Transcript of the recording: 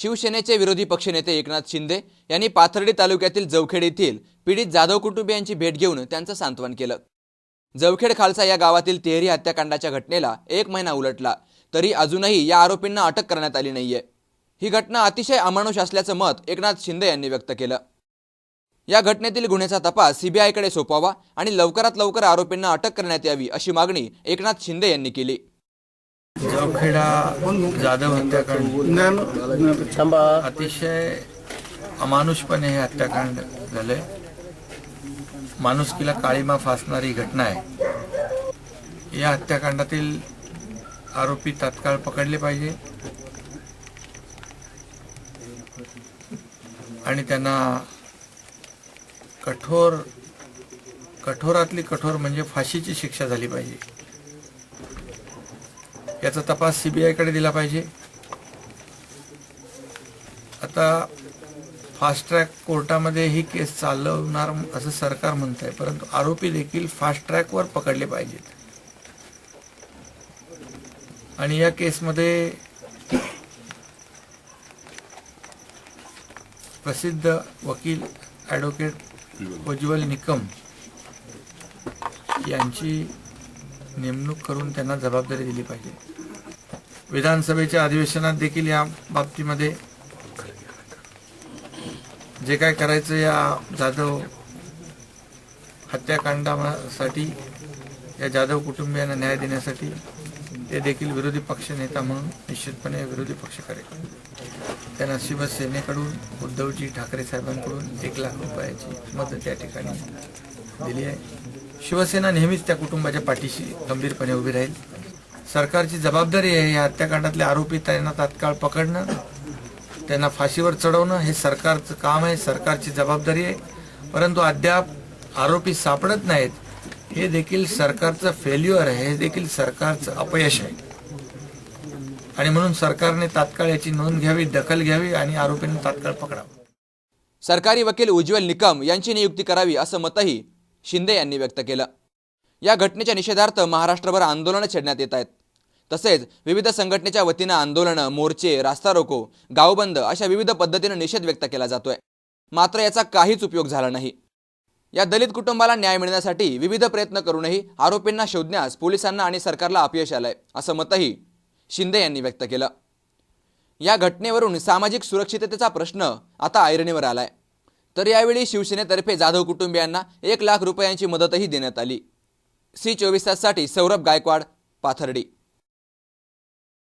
शिवसेनेचे विरोधी पक्षनेते एकनाथ शिंदे यांनी पाथर्डी तालुक्यातील जवखेड येथील पीडित जाधव कुटुंबियांची भेट घेऊन त्यांचं सांत्वन केलं. जवखेड खालसा या गावातील तेहरी हत्याकांडाच्या घटनेला एक महिना उलटला. तरी अजूनही या आरोपींना अटक करण्यात आली नाहीये. ही घटना अतिशय अमानुष असल्याचं मत एकनाथ शिंदे यांनी व्यक्त केलं. या घटनेतील गुन्ह्याचा तपास सीबीआयकडे सोपावा आणि लवकरात लवकर आरोपींना अटक करण्यात यावी अशी मागणी एकनाथ शिंदे यांनी केली. जवखेडा जाधव हत्याकांड. अतिशय अमानुषपणे हे हत्याकांड झालंय. माणुसकीला काळीमा फासणारी घटना आहे. या हत्याकांडातील आरोपी तात्काळ पकडले पाहिजे. आणि त्यांना कठोर कठोरातली कठोर म्हणजे फाशीची शिक्षा झाली पाहिजे. याचा तपास सीबीआयकडे दिला पाहिजे. आता फास्ट ट्रॅक कोर्टामध्ये ही केस चालवणार असं सरकार म्हणत आहे परंतु आरोपी देखील फास्ट ट्रॅकवर पकडले पाहिजेत. आणि या केसमध्ये प्रसिद्ध वकील ॲडव्होकेट उज्ज्वल निकम यांची नेमणूक करून त्यांना जबाबदारी दिली पाहिजे. विधानसभेच्या अधिवेशनात देखील या बाबतीमध्ये जे काय करायचं या जाधव हत्याकांडासाठी या जाधव कुटुंबियांना न्याय देण्यासाठी ते देखील विरोधी पक्ष नेता म्हणून निश्चितपणे विरोधी पक्ष करेल त्यांना शिवसेनेकडून उद्धवजी ठाकरे साहेबांकडून एक लाख रुपयाची मदत या ठिकाणी दिली आहे. शिवसेना नेहमीच त्या कुटुंबाच्या पाठीशी गंभीरपणे उभी राहील. सरकारची जबाबदारी आहे या हत्याकांडातले आरोपी त्यांना तात्काळ पकडणं त्यांना फाशीवर चढवणं हे सरकारचं काम आहे सरकारची जबाबदारी आहे. परंतु अद्याप आरोपी सापडत नाहीत हे देखील सरकारचं फेल्युअर आहे हे देखील सरकारचं अपयश आहे. आणि म्हणून सरकारने तात्काळ याची नोंद घ्यावी दखल घ्यावी आणि आरोपींना तात्काळ पकडावं. सरकारी वकील उज्ज्वल निकम यांची नियुक्ती करावी असं मतही शिंदे यांनी व्यक्त केलं. या घटनेच्या निषेधार्थ महाराष्ट्रभर आंदोलनं छेडण्यात येत आहेत. तसेच विविध संघटनेच्या वतीनं आंदोलनं मोर्चे रास्ता रोको गावबंद अशा विविध पद्धतीनं निषेध व्यक्त केला जातोय. मात्र याचा काहीच उपयोग झाला नाही. या दलित कुटुंबाला न्याय मिळण्यासाठी विविध प्रयत्न करूनही आरोपींना शोधण्यास पोलिसांना आणि सरकारला अपयश आलंय असं मतही शिंदे यांनी व्यक्त केलं. या घटनेवरून सामाजिक सुरक्षिततेचा प्रश्न आता ऐरणीवर आलाय. तर यावेळी शिवसेनेतर्फे जाधव कुटुंबियांना एक लाख रुपयांची मदतही देण्यात आली. सी चोवीस ताससाठी सौरभ गायकवाड पाथर्डी.